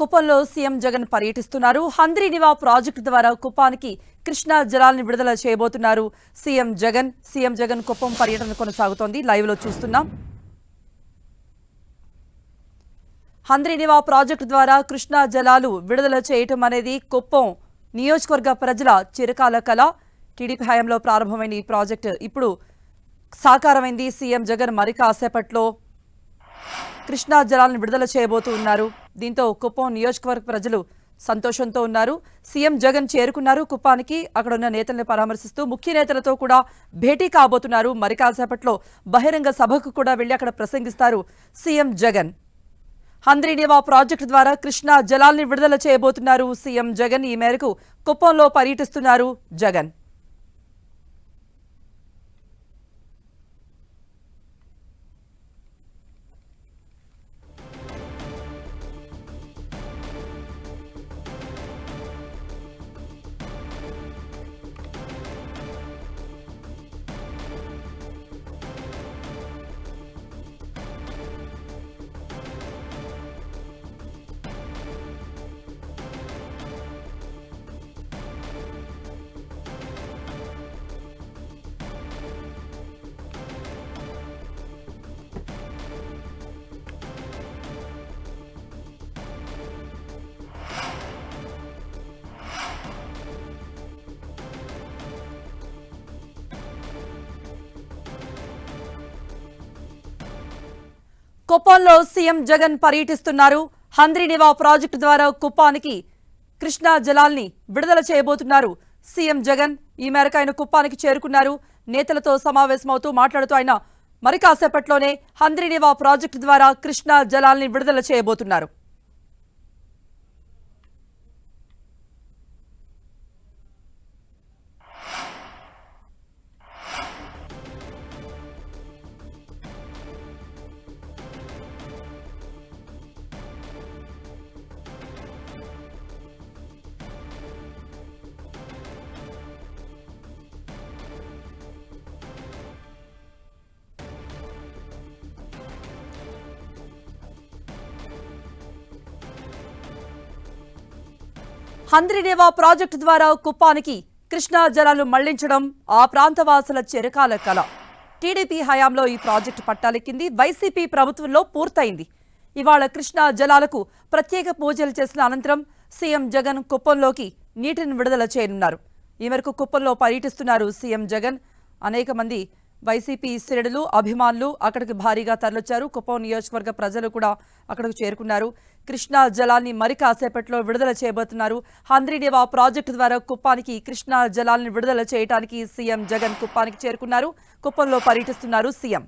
కుప్పంలో సీఎం జగన్ పర్యటిస్తున్నారు. హంద్రీనివా ప్రాజెక్టు ద్వారా కుప్పానికి కృష్ణా జలాలను విడుదల చేయబోతున్నారు. సీఎం జగన్ సీఎం జగన్ కుప్పం పర్యటన కొనసాగుతోంది. లైవ్లో చూస్తున్నాం. హంద్రీనివా ప్రాజెక్టు ద్వారా కృష్ణా జలాలు విడుదల చేయటం అనేది కుప్పం నియోజకవర్గ ప్రజల చిరకాల కళ టీడీపీ హయాంలో ప్రారంభమైన ఈ ప్రాజెక్టు. ఇప్పుడు సాకారమైంది సీఎం జగన్ మరి కాసేపట్లో కృష్ణా జలాలను విడుదల చేయబోతూ ఉన్నారు. దీంతో కుప్పం నియోజకవర్గ ప్రజలు సంతోషంతో ఉన్నారు. సీఎం జగన్ చేరుకున్నారు కుప్పానికి. అక్కడ ఉన్న నేతల్ని పరామర్శిస్తూ ముఖ్య నేతలతో కూడా భేటీ కాబోతున్నారు. మరి కాసేపట్లో బహిరంగ సభకు కూడా వెళ్ళి అక్కడ ప్రసంగిస్తారు సీఎం జగన్. హంద్రీనివా ప్రాజెక్టు ద్వారా కృష్ణా జలాల్ని విడుదల చేయబోతున్నారు సీఎం జగన్. ఈ మేరకు కుప్పంలో పర్యటిస్తున్నారు జగన్. కుప్పంలో సీఎం జగన్ పర్యటిస్తున్నారు. హంద్రీనివా ప్రాజెక్టు ద్వారా కుప్పానికి కృష్ణా జలాల్ని విడుదల చేయబోతున్నారు. సీఎం జగన్ ఈ మేరకు ఆయన కుప్పానికి చేరుకున్నారు. నేతలతో సమావేశమవుతూ మాట్లాడుతూ ఆయన మరి కాసేపట్లోనే హంద్రీనివా ప్రాజెక్టు ద్వారా కృష్ణా జలాల్ని విడుదల చేయబోతున్నారు. హంద్రినేవా ప్రాజెక్టు ద్వారా కుప్పానికి కృష్ణా జలాలు మళ్ళించడం ఆ ప్రాంతవాసుల చిరకాల కళ టీడీపీ హయాంలో ఈ ప్రాజెక్టు పట్టాలెక్కింది. వైసీపీ ప్రభుత్వంలో పూర్తయింది. ఇవాళ కృష్ణా జలాలకు ప్రత్యేక పూజలు చేసిన అనంతరం సీఎం జగన్ కుప్పంలోకి నీటిని విడుదల చేయనున్నారు. ఈ మేరకు కుప్పంలో పర్యటిస్తున్నారు సీఎం జగన్. అనేక మంది వైసీపీ శ్రేణులు అభిమానులు అక్కడికి భారీగా తరలిచ్చారు. కుప్పం నియోజకవర్గ ప్రజలు కూడా అక్కడికి చేరుకున్నారు. కృష్ణా జలాన్ని మరి కాసేపట్లో విడుదల చేయబోతున్నారు. హంద్రీడేవా ప్రాజెక్టు ద్వారా కుప్పానికి కృష్ణా జలాన్ని విడుదల చేయడానికి సీఎం జగన్ కుప్పానికి చేరుకున్నారు. కుప్పంలో పర్యటిస్తున్నారు సీఎం.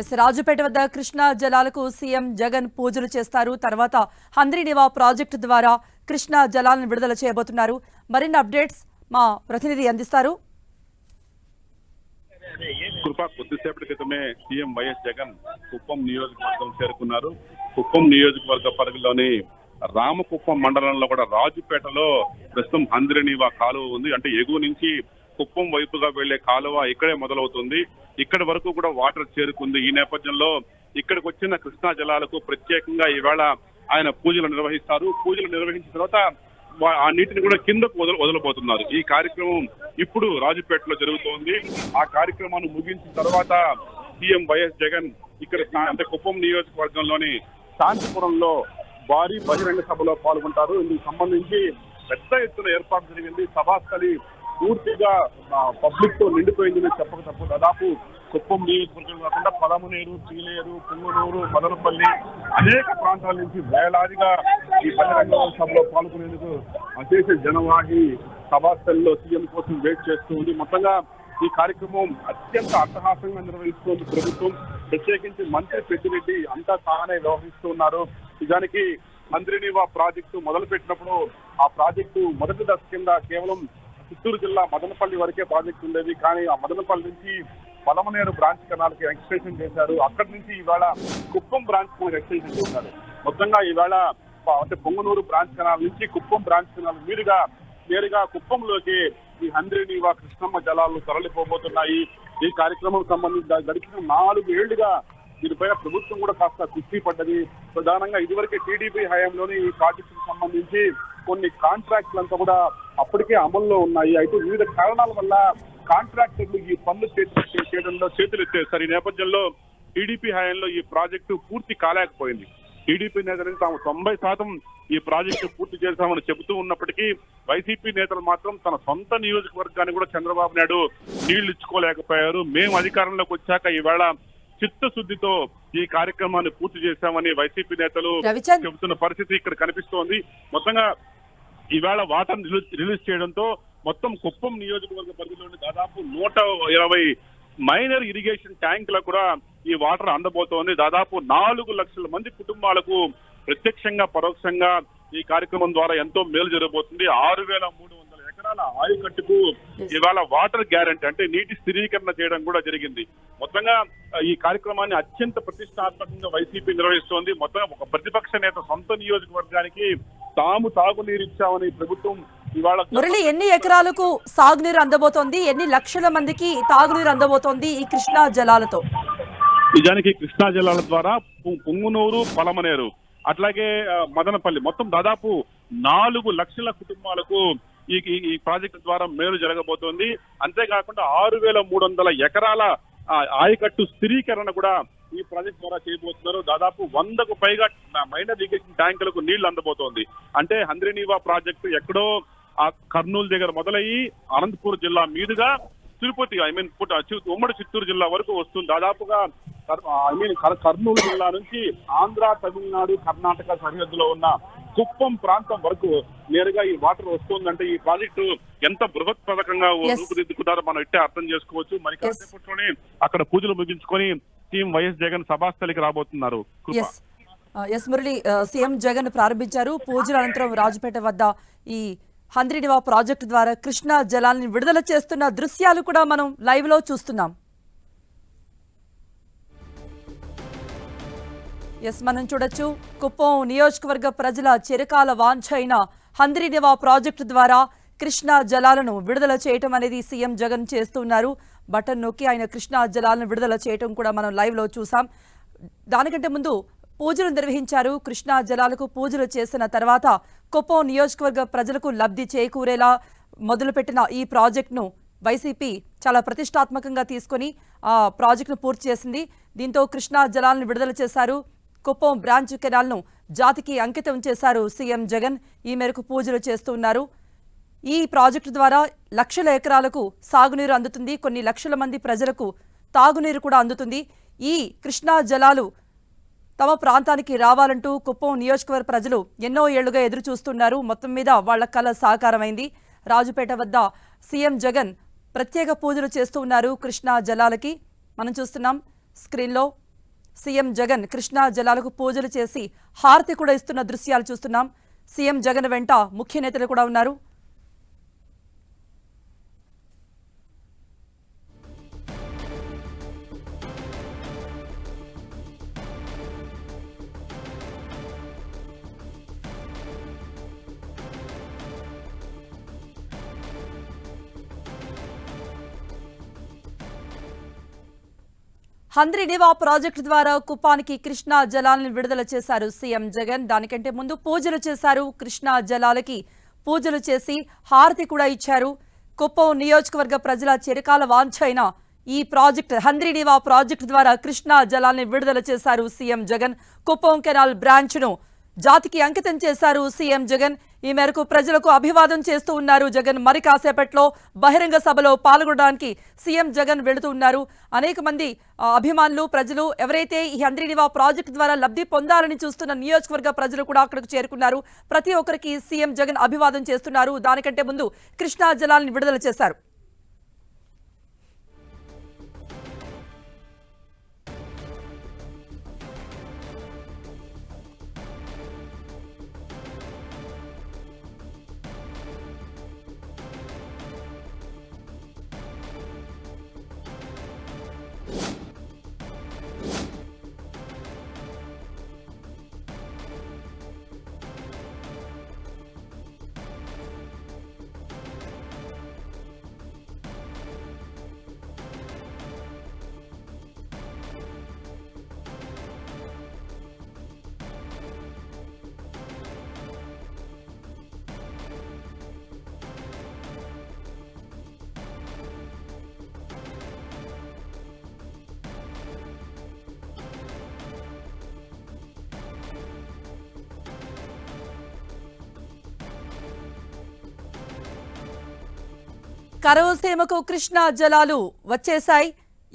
ఎస్ రాజుపేట వద్ద కృష్ణా జలాలకు సీఎం జగన్ పూజలు చేస్తారు. తర్వాత హంద్రీనివా ప్రాజెక్టు ద్వారా కృష్ణా జలాలను విడుదల చేయబోతున్నారు. మరిన్ని అప్డేట్స్ మా ప్రతినిధి అందిస్తారు. కృప కొద్దిసేపటి క్రితమే సీఎం వైఎస్ జగన్ కుప్పం నియోజకవర్గం చేరుకున్నారు. కుప్పం నియోజకవర్గ పరిధిలోని రామకుప్పం మండలంలో కూడా రాజుపేటలో ప్రస్తుతం హంద్రినీవా కాలువ ఉంది. అంటే ఎగువ నుంచి కుప్పం వైపుగా వెళ్ళే కాలువ ఇక్కడే మొదలవుతుంది. ఇక్కడి వరకు కూడా వాటర్ చేరుకుంది. ఈ నేపథ్యంలో ఇక్కడికి వచ్చిన కృష్ణా జలాలకు ప్రత్యేకంగా ఈవేళ ఆయన పూజలు నిర్వహిస్తారు. పూజలు నిర్వహించిన తర్వాత ఆ నీటిని కూడా కిందకు వదల వదలబోతున్నారు. ఈ కార్యక్రమం ఇప్పుడు రాజుపేటలో జరుగుతోంది. ఆ కార్యక్రమాన్ని ముగించిన తర్వాత సీఎం వైఎస్ జగన్ ఇక్కడ అంటే కుప్పం నియోజకవర్గంలోని శాంతిపురంలో భారీ బహిరంగ సభలో పాల్గొంటారు. ఇందుకు సంబంధించి పెద్ద ఎత్తున ఏర్పాటు జరిగింది. సభాస్థలి పూర్తిగా పబ్లిక్తో నిండిపోయిందని చెప్పక తప్పు. దాదాపు కుప్పం నియోజకవర్గం కాకుండా పలమనేరు చీలేరు పుంగనూరు మదనపల్లి అనేక ప్రాంతాల నుంచి వేలాదిగా ఈ బహిరంగ సభలో పాల్గొనేందుకు చేసే జనవాహి సభాస్థల్లో సీఎం కోసం వెయిట్ చేస్తూ ఉంది. మొత్తంగా ఈ కార్యక్రమం అత్యంత అట్టహాసంగా నిర్వహిస్తోంది ప్రభుత్వం. ప్రత్యేకించి మంత్రి పెద్దిరెడ్డి అంతా తానే వ్యవహరిస్తూ ఉన్నారు. నిజానికి మంత్రినివా ప్రాజెక్టు మొదలు పెట్టినప్పుడు ఆ ప్రాజెక్టు మొదటి దశ కింద కేవలం చిత్తూరు జిల్లా మదనపల్లి వరకే ప్రాజెక్టు ఉండేది. కానీ ఆ మదనపల్లి నుంచి పలమనేరు బ్రాంచ్ కెనాల్కి ఎక్స్టెన్షన్ చేశారు. అక్కడి నుంచి ఇవాళ కుప్పం బ్రాంచ్కు ఎక్స్టెన్షన్ చేశారు. మొత్తంగా ఇవాళ అంటే పొంగనూరు బ్రాంచ్ కెనాల్ నుంచి కుప్పం బ్రాంచ్ కెనాల్ మీదుగా నేరుగా కుప్పంలోకి ఈ హంద్రీనీవా కృష్ణమ్మ జలాలు తరలిపోబోతున్నాయి. ఈ కార్యక్రమం సంబంధించి గడిచిన నాలుగు ఏళ్ళుగా దీనిపైన ప్రభుత్వం కూడా కాస్త కుస్తీ పడ్డది. ప్రధానంగా ఇదివరకే టీడీపీ హయాంలోని ఈ ప్రాజెక్టుకు సంబంధించి కొన్ని కాంట్రాక్ట్లు అంతా కూడా అప్పటికే అమల్లో ఉన్నాయి. అయితే వివిధ కారణాల వల్ల కాంట్రాక్టర్లు ఈ పనులు చేయడంలో చేతులు ఎత్తేస్తారు ఈ నేపథ్యంలో టీడీపీ హయాంలో ఈ ప్రాజెక్టు పూర్తి కాలేకపోయింది. టీడీపీ నేతలు తాము తొంభై శాతం ఈ ప్రాజెక్టు పూర్తి చేశామని చెబుతూ ఉన్నప్పటికీ వైసీపీ నేతలు మాత్రం తన సొంత నియోజకవర్గాన్ని కూడా చంద్రబాబు నాయుడు నీళ్ళు ఇచ్చుకోలేకపోయారు. మేము అధికారంలోకి వచ్చాక ఈవేళ చిత్తశుద్ధితో ఈ కార్యక్రమాన్ని పూర్తి చేశామని వైసీపీ నేతలు చెబుతున్న పరిస్థితి ఇక్కడ కనిపిస్తోంది. మొత్తంగా ఈవేళ వాటర్ రిలీజ్ చేయడంతో మొత్తం కుప్పం నియోజకవర్గ పరిధిలోని దాదాపు నూట ఇరవై మైనర్ ఇరిగేషన్ ట్యాంకులకు కూడా ఈ వాటర్ అందబోతోంది. దాదాపు నాలుగు లక్షల మంది కుటుంబాలకు ప్రత్యక్షంగా పరోక్షంగా ఈ కార్యక్రమం ద్వారా ఎంతో మేలు జరగబోతుంది. ఆరు వేల మూడు ఎకరాల ఆయకట్టుకు ఇవాళ వాటర్ గ్యారంటీ అంటే నీటి స్థిరీకరణ చేయడం కూడా జరిగింది. మొత్తంగా ఈ కార్యక్రమాన్ని అత్యంత ప్రతిష్టాత్మకంగా వైసీపీ నిర్వహిస్తోంది. మొత్తం ఒక ప్రతిపక్ష నేత సొంత నియోజకవర్గానికి తాము తాగునీరు ఇచ్చామని ప్రభుత్వం ఇవాళ మురళి ఎన్ని ఎకరాలకు సాగునీరు అందబోతోంది? ఎన్ని లక్షల మందికి తాగునీరు అందబోతోంది ఈ కృష్ణా జలాలతో? నిజానికి కృష్ణా జిల్లాల ద్వారా పుంగునూరు పలమనేరు అట్లాగే మదనపల్లి మొత్తం దాదాపు నాలుగు లక్షల కుటుంబాలకు ఈ ఈ- ప్రాజెక్టు ద్వారా మేలు జరగబోతోంది. అంతేకాకుండా ఆరు వేల మూడు వందల ఎకరాల ఆయకట్టు స్థిరీకరణ కూడా ఈ ప్రాజెక్ట్ ద్వారా చేయబోతున్నారు. దాదాపు వందకు పైగా మైనర్ ఇరిగేషన్ ట్యాంకులకు నీళ్ళు అందబోతోంది. అంటే హంద్రీనీవా ప్రాజెక్టు ఎక్కడో ఆ కర్నూలు దగ్గర మొదలయ్యి అనంతపూర్ జిల్లా మీదుగా తిరుపతి ఐ మీన్ ఉమ్మడి చిత్తూరు జిల్లా వరకు వస్తుంది. దాదాపుగా ఐ మీన్ కర్నూలు జిల్లా నుంచి ఆంధ్ర తమిళనాడు కర్ణాటక సరిహద్దులో ఉన్న కుప్పం ప్రాంతం వరకు నేరుగా ఈ వాటర్ వస్తుందంటే ఈ ప్రాజెక్టు ఎంత బృహత్ పథకంగా. రూపుదిద్దుకున్నారో మనం ఇట్టే అర్థం చేసుకోవచ్చు. మరి కాసేపట్లోనే అక్కడ పూజలు ముగించుకొని టీం వైఎస్ జగన్ సభాస్థలికి రాబోతున్నారు. కృప. ఎస్ ఎస్ మురళి ఆ, సీఎం జగన్ ప్రారంభించారు. పూజల అనంతరం రాజుపేట వద్ద ఈ హంద్రీనివా ప్రాజెక్టు ద్వారా కృష్ణా జలాన్ని విడుదల చేస్తున్న దృశ్యాలు కూడా మనం లైవ్లో చూస్తున్నాం. ఎస్ మనం చూడొచ్చు. కుప్పం నియోజకవర్గ ప్రజల చిరకాల వాంఛ అయిన హంద్రీనివా ప్రాజెక్టు ద్వారా కృష్ణా జలాలను విడుదల చేయటం అనేది సీఎం జగన్ చేస్తున్నారు. బటన్ నొక్కి ఆయన కృష్ణా జలాలను విడుదల చేయటం కూడా మనం లైవ్లో చూసాం. దానికంటే ముందు పూజలు నిర్వహించారు. కృష్ణా జలాలకు పూజలు చేసిన తర్వాత కుప్పం నియోజకవర్గ ప్రజలకు లబ్ధి చేకూరేలా మొదలుపెట్టిన ఈ ప్రాజెక్టును వైసీపీ చాలా ప్రతిష్టాత్మకంగా తీసుకొని ఆ ప్రాజెక్టును పూర్తి చేసింది. దీంతో కృష్ణా జలాలను విడుదల చేశారు. కుప్పం బ్రాంచ్ కెనాల్ను జాతికి అంకితం చేశారు సీఎం జగన్. ఈ మేరకు పూజలు చేస్తున్నారు ఈ ప్రాజెక్టు ద్వారా లక్షల ఎకరాలకు సాగునీరు అందుతుంది. కొన్ని లక్షల మంది ప్రజలకు తాగునీరు కూడా అందుతుంది. ఈ కృష్ణా జలాలు తమ ప్రాంతానికి రావాలంటూ కుప్పం నియోజకవర్గ ప్రజలు ఎన్నో ఏళ్ళుగా ఎదురు చూస్తున్నారు మొత్తం మీద వాళ్ళ కళ సాకారమైంది. రాజుపేట వద్ద సీఎం జగన్ ప్రత్యేక పూజలు చేస్తూ ఉన్నారు కృష్ణా జలాలకి. మనం చూస్తున్నాం స్క్రీన్లో సీఎం జగన్ కృష్ణా జలాలకు పూజలు చేసి హారతి కూడా ఇస్తున్న దృశ్యాలు చూస్తున్నాం. సీఎం జగన్ వెంట ముఖ్య నేతలు కూడా ఉన్నారు. హంద్రీనివా ప్రాజెక్టు ద్వారా కుప్పానికి కృష్ణా జలాలను విడుదల చేశారు సీఎం జగన్. దానికంటే ముందు పూజలు చేశారు కృష్ణా జలాలకి. పూజలు చేసి హారతి కూడా ఇచ్చారు. కుప్పం నియోజకవర్గ ప్రజల చిరకాల వాంఛైన ఈ ప్రాజెక్ట్ హంద్రీనివా ప్రాజెక్టు ద్వారా కృష్ణా జలాల్ని విడుదల చేశారు సీఎం జగన్. కుప్పం కెనాల్ బ్రాంచ్ను జాతికి అంకితం చేశారు సీఎం జగన్. ఈ మేరకు ప్రజలకు అభివాదం చేస్తూ ఉన్నారు జగన్. మరి కాసేపట్లో బహిరంగ సభలో పాల్గొనడానికి సీఎం జగన్ వెళుతూ ఉన్నారు. అనేక మంది అభిమానులు ప్రజలు ఎవరైతే ఈ హంద్రీనివా ప్రాజెక్టు ద్వారా లబ్ధి పొందాలని చూస్తున్న నియోజకవర్గ ప్రజలు కూడా అక్కడికి చేరుకున్నారు. ప్రతి ఒక్కరికి సీఎం జగన్ అభివాదం చేస్తున్నారు. దానికంటే ముందు కృష్ణా జలాలను విడుదల చేశారు. కరువు సీమకు కృష్ణా జలాలు వచ్చేశాయి.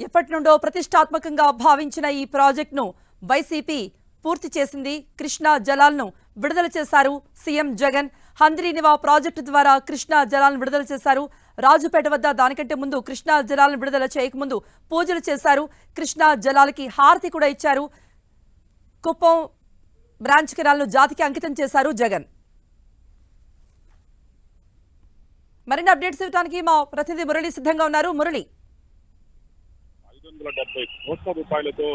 ఎప్పటి నుండో ప్రతిష్టాత్మకంగా భావించిన ఈ ప్రాజెక్టును వైసీపీ పూర్తి చేసింది. కృష్ణా జలాలను విడుదల చేశారు సీఎం జగన్. హంద్రీనివా ప్రాజెక్టు ద్వారా కృష్ణా జలాలను విడుదల చేశారు. రాజుపేట వద్ద దానికంటే ముందు కృష్ణా జలాలను విడుదల చేయకముందు పూజలు చేశారు. కృష్ణా జలాలకి హారతి కూడా ఇచ్చారు. కుప్పం బ్రాంచ్ కెనాల్ను జాతికి అంకితం చేశారు జగన్. మరిన్ని అప్డేట్స్ ఇవ్వడానికి మా ప్రతినిధి మురళి సిద్ధంగా ఉన్నారు. మురళి. ఐదు వందల డెబ్బై కోట్ల రూపాయలతో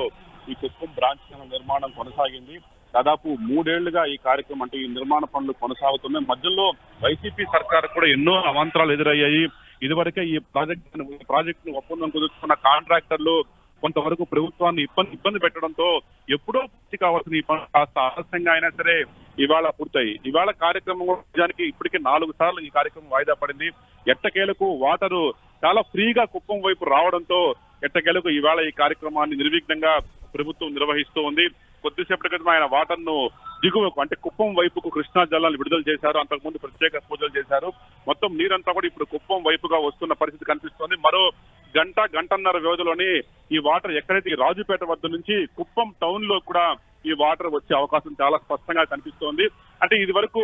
ఈ కుప్పం బ్రాంచ్ నిర్మాణం కొనసాగింది. దాదాపు మూడేళ్ళుగా ఈ కార్యక్రమం అంటే ఈ నిర్మాణ పనులు కొనసాగుతున్నాయి. మధ్యలో వైసీపీ సర్కార్ కూడా ఎన్నో అవాంతరాలు ఎదురయ్యాయి. ఇదివరకే ఈ ప్రాజెక్ట్ ప్రాజెక్ట్ను ఒప్పందం కుదుర్చుకున్న కాంట్రాక్టర్లు కొంతవరకు ప్రభుత్వాన్ని ఇబ్బంది ఇబ్బంది పెట్టడంతో ఎప్పుడో పూర్తి కావాల్సిన ఈ పనులు కాస్త ఆలస్యంగా అయినా సరే ఇవాళ పూర్తయి ఇవాళ కార్యక్రమం కూడా నిజానికి ఇప్పటికే నాలుగు సార్లు ఈ కార్యక్రమం వాయిదా పడింది. ఎట్టకేలకు వాటరు చాలా ఫ్రీగా కుప్పం వైపు రావడంతో ఎట్టకేలకు ఇవాళ ఈ కార్యక్రమాన్ని నిర్విఘ్నంగా ప్రభుత్వం నిర్వహిస్తూ ఉంది. కొద్దిసేపటి క్రితం ఆయన వాటర్ను దిగువకు అంటే కుప్పం వైపుకు కృష్ణా జలాన్ని విడుదల చేశారు. అంతకుముందు ప్రత్యేక పూజలు చేశారు. మొత్తం నీరంతా కూడా ఇప్పుడు కుప్పం వైపుగా వస్తున్న పరిస్థితి కనిపిస్తోంది. మరో గంట గంటన్నర వ్యవధిలోని ఈ వాటర్ ఎక్కడైతే రాజుపేట వద్ద నుంచి కుప్పం టౌన్లో కూడా ఈ వాటర్ వచ్చే అవకాశం చాలా స్పష్టంగా కనిపిస్తోంది. అంటే ఇది వరకు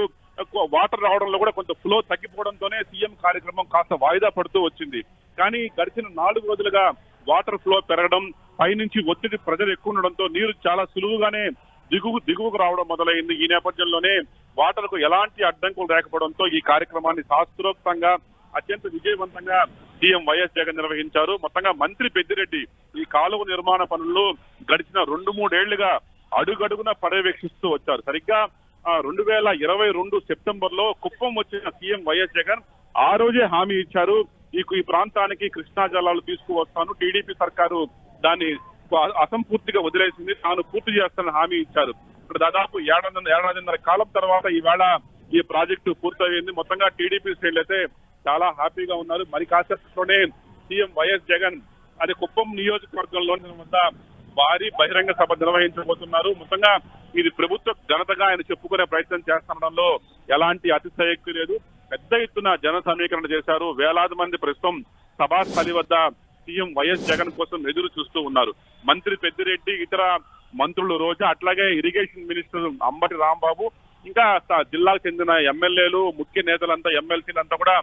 వాటర్ రావడంలో కూడా కొంత ఫ్లో తగ్గిపోవడంతోనే సీఎం కార్యక్రమం కాస్త వాయిదా పడుతూ వచ్చింది. కానీ గడిచిన నాలుగు రోజులుగా వాటర్ ఫ్లో పెరగడం పైనుంచి ఒత్తిడి ప్రజలు ఎక్కువ ఉండడంతో నీరు చాలా సులువుగానే దిగువ దిగువకు రావడం మొదలైంది. ఈ నేపథ్యంలోనే వాటర్కు ఎలాంటి అడ్డంకులు లేకపోవడంతో ఈ కార్యక్రమాన్ని శాస్త్రోక్తంగా అత్యంత విజయవంతంగా సీఎం వైఎస్ జగన్ నిర్వహించారు. మొత్తంగా మంత్రి పెద్దిరెడ్డి ఈ కాలువ నిర్మాణ పనుల్లో గడిచిన రెండు మూడేళ్ళుగా అడుగడుగున పర్యవేక్షిస్తూ వచ్చారు. సరిగ్గా రెండు వేల ఇరవై రెండు సెప్టెంబర్లో కుప్పం వచ్చిన సీఎం వైఎస్ జగన్ ఆ రోజే హామీ ఇచ్చారు. మీకు ఈ ప్రాంతానికి కృష్ణా జలాలు తీసుకువస్తాను. టీడీపీ సర్కారు దాన్ని అసంపూర్తిగా వదిలేసింది. తాను పూర్తి చేస్తానని హామీ ఇచ్చారు. ఇప్పుడు దాదాపు ఏడాది ఏడాదిన్నర కాలం తర్వాత ఈవేళ ఈ ప్రాజెక్టు పూర్తయింది. మొత్తంగా టీడీపీ శ్రేణులు అయితే చాలా హ్యాపీగా ఉన్నారు. మరి కాసేపట్లోనే సీఎం వైఎస్ జగన్ అది కుప్పం నియోజకవర్గంలో వద్ద భారీ బహిరంగ సభ నిర్వహించబోతున్నారు. మొత్తంగా ఇది ప్రభుత్వ ఘనతగా ఆయన చెప్పుకునే ప్రయత్నం చేస్తుండడంలో ఎలాంటి అతిశయక్తి లేదు. పెద్ద ఎత్తున జన సమీకరణ చేశారు. వేలాది మంది ప్రస్తుతం సభాస్థలి వద్ద సీఎం వైఎస్ జగన్ కోసం ఎదురు చూస్తూ ఉన్నారు. మంత్రి పెద్దిరెడ్డి ఇతర మంత్రులు రోజా అట్లాగే ఇరిగేషన్ మినిస్టర్ అంబటి రాంబాబు ఇంకా జిల్లాకు చెందిన ఎమ్మెల్యేలు ముఖ్య నేతలంతా ఎమ్మెల్సీలంతా కూడా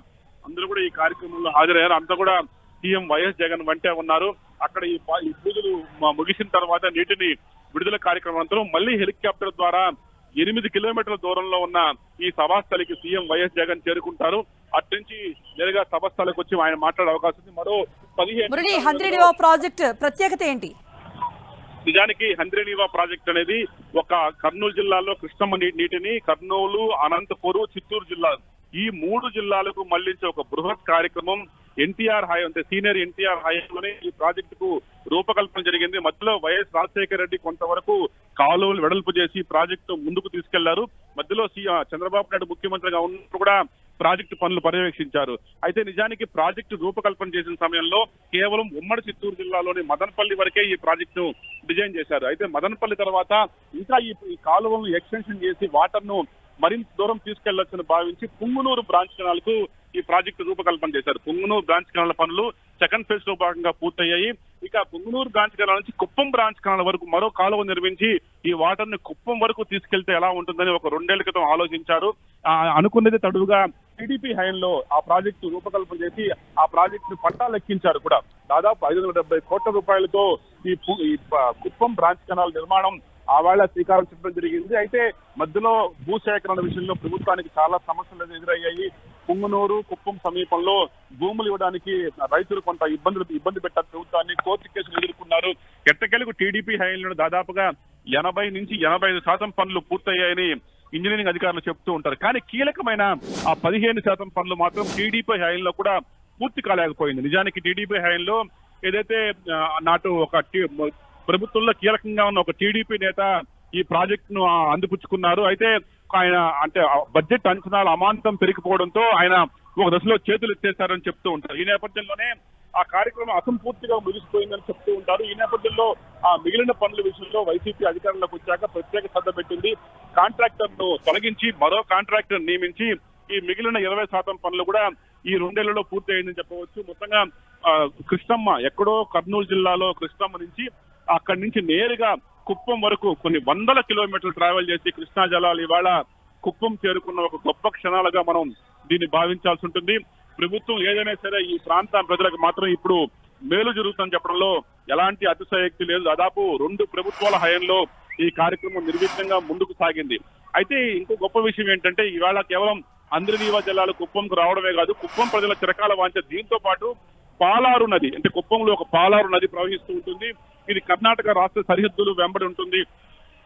అందరూ కూడా ఈ కార్యక్రమంలో హాజరయ్యారు. అంతా కూడా సీఎం వైఎస్ జగన్ వెంటే ఉన్నారు. అక్కడ ఈ పూజలు ముగిసిన తర్వాత నీటిని విడుదల కార్యక్రమంతో మళ్ళీ హెలికాప్టర్ ద్వారా ఎనిమిది కిలోమీటర్ల దూరంలో ఉన్న ఈ సభాస్థలికి సీఎం వైఎస్ జగన్ చేరుకుంటారు. అటు నుంచి నేరుగా సభాస్థలికి వచ్చి ఆయన మాట్లాడే అవకాశం ఉంది. మరో పదిహేను ప్రాజెక్ట్ ప్రత్యేకత ఏంటి? నిజానికి హంద్రేనీవా ప్రాజెక్ట్ అనేది ఒక కర్నూలు జిల్లాలో కృష్ణమ్మ నీటిని కర్నూలు అనంతపురం చిత్తూరు జిల్లా ఈ మూడు జిల్లాలకు మళ్ళించే ఒక బృహత్ కార్యక్రమం ఎన్టీఆర్ హై అంటే సీనియర్ ఎన్టీఆర్ హయాంలోనే ఈ ప్రాజెక్టుకు రూపకల్పన జరిగింది. మధ్యలో వైఎస్ రాజశేఖర రెడ్డి కొంతవరకు కాలువలు వెడల్పు చేసి ప్రాజెక్టు ముందుకు తీసుకెళ్ళారు. మధ్యలో సీ- చంద్రబాబు నాయుడు ముఖ్యమంత్రిగా ఉన్నప్పుడు కూడా ప్రాజెక్టు పనులు పర్యవేక్షించారు. అయితే నిజానికి ప్రాజెక్టు రూపకల్పన చేసిన సమయంలో కేవలం ఉమ్మడి చిత్తూరు జిల్లాలోని మదనపల్లి వరకే ఈ ప్రాజెక్టును డిజైన్ చేశారు. అయితే మదనపల్లి తర్వాత ఇంకా ఈ ఈ కాలువలను ఎక్స్టెన్షన్ చేసి వాటర్ను మరింత దూరం తీసుకెళ్ళొచ్చని భావించి పుంగునూరు బ్రాంచ్ కెనాల్కు ఈ ప్రాజెక్టు రూపకల్పన చేశారు. పుంగునూరు బ్రాంచ్ కెనాల్ పనులు సెకండ్ ఫేజ్లో భాగంగా పూర్తయ్యాయి. ఇక పుంగునూరు బ్రాంచ్ కనాల నుంచి కుప్పం బ్రాంచ్ కనాల వరకు మరో కాలువ నిర్మించి ఈ వాటర్ని కుప్పం వరకు తీసుకెళ్తే ఎలా ఉంటుందని ఒక రెండేళ్ళ క్రితం ఆలోచించారు. అనుకున్నది తడువుగా టీడీపీ హయాంలో ఆ ప్రాజెక్టు రూపకల్పన చేసి ఆ ప్రాజెక్టు పట్టా లెక్కించారు కూడా. దాదాపు ఐదు వందల డెబ్బై కోట్ల రూపాయలతో ఈ కుప్పం బ్రాంచ్ కెనాల్ నిర్మాణం ఆ వేళ శ్రీకారం చుట్టడం జరిగింది. అయితే మధ్యలో భూసేకరణ విషయంలో ప్రభుత్వానికి చాలా సమస్యలు ఎదురయ్యాయి. పుంగనూరు కుప్పం సమీపంలో భూములు ఇవ్వడానికి రైతులు కొంత ఇబ్బందులు ఇబ్బంది పెట్టారు. ప్రభుత్వాన్ని కోర్టు కేసులు ఎదుర్కొన్నారు. ఎట్టకేలకు టీడీపీ హయాంలో దాదాపుగా ఎనభై నుంచి ఎనభై ఐదు శాతం పనులు పూర్తయ్యాయని ఇంజనీరింగ్ అధికారులు చెప్తూ ఉంటారు. కానీ కీలకమైన ఆ పదిహేను శాతం పనులు మాత్రం టీడీపీ హయాంలో కూడా పూర్తి కాలేకపోయింది. నిజానికి టీడీపీ హయాంలో ఏదైతే నాటు ఒక ప్రభుత్వంలో కీలకంగా ఉన్న ఒక టీడీపీ నేత ఈ ప్రాజెక్ట్ను అందిపుచ్చుకున్నారు. అయితే ఆయన అంటే బడ్జెట్ అంచనాలు అమాంతం పెరిగిపోవడంతో ఆయన ఒక దశలో చేతులు ఎత్తేశారని చెప్తూ ఉంటారు. ఈ నేపథ్యంలోనే ఆ కార్యక్రమం అసంపూర్తిగా ముగిసిపోయిందని చెప్తూ ఉంటారు. ఈ నేపథ్యంలో ఆ మిగిలిన పనుల విషయంలో వైసీపీ అధికారంలోకి వచ్చాక ప్రత్యేక శ్రద్ధ పెట్టింది. కాంట్రాక్టర్ను తొలగించి మరో కాంట్రాక్టర్ నియమించి ఈ మిగిలిన ఇరవై శాతం పనులు కూడా ఈ రెండేళ్ళలో పూర్తి అయిందని చెప్పవచ్చు. మొత్తంగా కృష్ణమ్మ ఎక్కడో కర్నూలు జిల్లాలో కృష్ణమ్మ నుంచి అక్కడి నుంచి నేరుగా కుప్పం వరకు కొన్ని వందల కిలోమీటర్లు ట్రావెల్ చేసి కృష్ణా జలాలు ఇవాళ కుప్పం చేరుకున్న ఒక గొప్ప క్షణాలుగా మనం దీన్ని భావించాల్సి ఉంటుంది. ప్రభుత్వం ఏదైనా సరే ఈ ప్రాంత ప్రజలకు మాత్రం ఇప్పుడు మేలు జరుగుతుందని చెప్పడంలో ఎలాంటి అతిశయక్తి లేదు. దాదాపు రెండు ప్రభుత్వాల హయంలో ఈ కార్యక్రమం నిర్విఘ్నంగా ముందుకు సాగింది. అయితే ఇంకో గొప్ప విషయం ఏంటంటే ఇవాళ కేవలం అంద్రనీవా జిల్లాలో కుప్పంకు రావడమే కాదు కుప్పం ప్రజల చిరకాల వాంఛ. దీంతో పాటు పాలారు నది అంటే కుప్పంలో ఒక పాలారు నది ప్రవహిస్తూ ఉంటుంది. ఇది కర్ణాటక రాష్ట్ర సరిహద్దులు వెంబడి ఉంటుంది.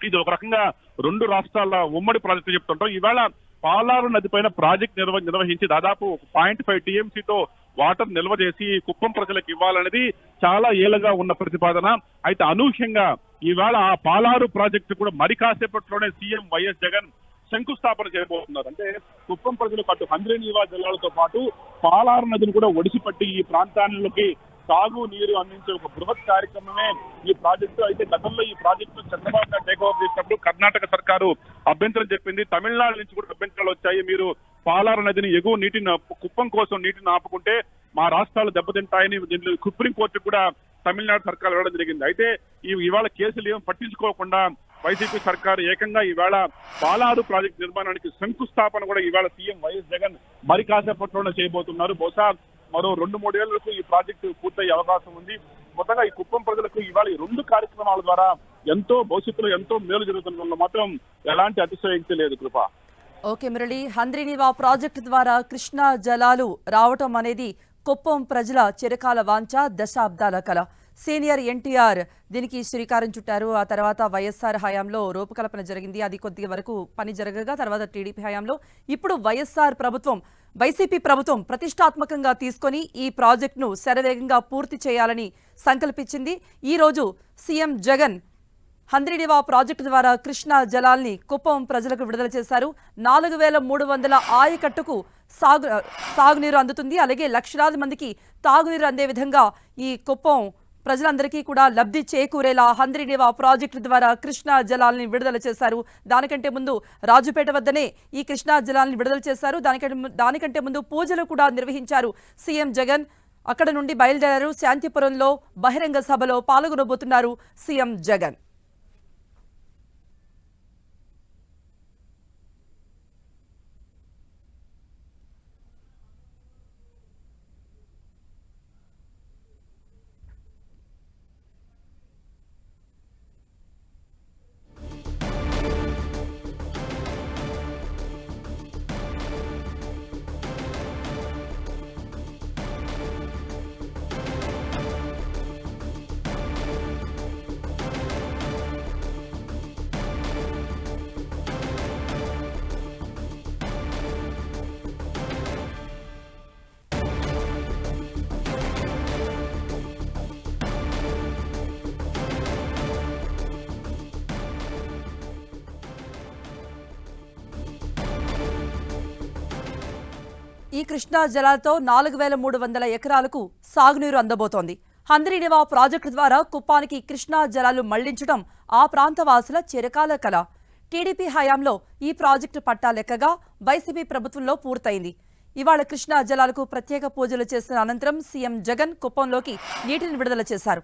ఇది ఒక రకంగా రెండు రాష్ట్రాల ఉమ్మడి ప్రాజెక్టు చెప్తుంటాం. ఇవాళ పాలారు నది పైన ప్రాజెక్ట్ నిర్వ నిర్వహించి దాదాపు పాయింట్ ఫైవ్ టీఎంసీతో వాటర్ నిల్వ చేసి కుప్పం ప్రజలకు ఇవ్వాలనేది చాలా ఏళ్ళగా ఉన్న ప్రతిపాదన. అయితే అనూహ్యంగా ఈవేళ ఆ పాలారు ప్రాజెక్టు కూడా మరి కాసేపట్లోనే సీఎం వైఎస్ జగన్ శంకుస్థాపన చేయబోతున్నారు. అంటే కుప్పం ప్రజలకు అటు హంద్రీనివా జిల్లాలతో పాటు పాలారు నదిని కూడా ఒడిసిపట్టి ఈ ప్రాంతాల్లోకి సాగు నీరు అందించే ఒక బృహత్ కార్యక్రమమే ఈ ప్రాజెక్టు. అయితే గతంలో ఈ project Chandrababu Naidu take over చేసినప్పుడు కర్ణాటక సర్కారు అభ్యంతరం చెప్పింది. తమిళనాడు నుంచి కూడా అభ్యంతరాలు వచ్చాయి. మీరు పాలారు నదిని ఎగువ నీటిని కుప్పం కోసం నీటిని ఆపుకుంటే మా రాష్ట్రాలు దెబ్బతింటాయని దీంట్లో సుప్రీంకోర్టు కూడా తమిళనాడు సర్కార్ వెళ్ళడం జరిగింది. అయితే ఈ ఇవాళ కేసులు ఏం పట్టించుకోకుండా వైసీపీ సర్కారు ఏకంగా ఈవేళ పాలారు ప్రాజెక్టు నిర్మాణానికి శంకుస్థాపన కూడా ఈవేళ సీఎం వైఎస్ జగన్ మరి కాసేపట్లోనే చేయబోతున్నారు. బహుశా మరో రెండు మూడేళ్ళకు ఈ ప్రాజెక్టు పూర్తయ్యే అవకాశం ఉంది. మొత్తంగా ఈ కుప్పం ప్రజలకు ఇవాళ ఈ రెండు కార్యక్రమాల ద్వారా ఎంతో భవిష్యత్తులో ఎంతో మేలు జరుగుతున్న మాత్రం ఎలాంటి అతిశయోక్తి లేదు కృప. ఓకే మురళి హంద్రీనివా ప్రాజెక్టు ద్వారా కృష్ణా జలాలు రావటం అనేది కుప్పం ప్రజల చిరకాల వాంఛ దశాబ్దాల కల. సీనియర్ ఎన్టీఆర్ దీనికి శ్రీకారం చుట్టారు. ఆ తర్వాత వైఎస్ఆర్ హయాంలో రూపకల్పన జరిగింది. అది కొద్ది వరకు పని జరగగా తర్వాత టీడీపీ హయాంలో ఇప్పుడు వైఎస్ఆర్ ప్రభుత్వం వైసీపీ ప్రభుత్వం ప్రతిష్టాత్మకంగా తీసుకొని ఈ ప్రాజెక్టును శరవేగంగా పూర్తి చేయాలని సంకల్పించింది. ఈరోజు సీఎం జగన్ హంద్రీడివా ప్రాజెక్టు ద్వారా కృష్ణా జలాల్ని కుప్పం ప్రజలకు విడుదల చేశారు. నాలుగు వేల మూడు వందల ఆయకట్టుకు సాగు సాగునీరు అందుతుంది. అలాగే లక్షలాది మందికి తాగునీరు అందే విధంగా ఈ కుప్పం ప్రజలందరికీ కూడా లబ్ధి చేకూరేలా హంద్రీనివా ప్రాజెక్టు ద్వారా కృష్ణా జలాల్ని విడుదల చేశారు. దానికంటే ముందు రాజుపేట వద్దనే ఈ కృష్ణా జలాల్ని విడుదల చేశారు. దానికంటే దానికంటే ముందు పూజలు కూడా నిర్వహించారు సీఎం జగన్. అక్కడ నుండి బయలుదేరారు శాంతిపురంలో బహిరంగ సభలో పాల్గొనబోతున్నారు సీఎం జగన్. ఈ కృష్ణా జలాలతో నాలుగు వేల మూడు వందల ఎకరాలకు సాగునీరు అందబోతోంది. హంద్రీనివా ప్రాజెక్టు ద్వారా కుప్పానికి కృష్ణా జలాలు మళ్ళించడం ఆ ప్రాంత వాసుల చిరకాల కల. టీడీపీ హయాంలో ఈ ప్రాజెక్టు పట్టాలెక్కగా వైసీపీ ప్రభుత్వంలో పూర్తయింది. ఇవాళ కృష్ణా జలాలకు ప్రత్యేక పూజలు చేసిన అనంతరం సీఎం జగన్ కుప్పంలోకి నీటిని విడుదల చేశారు.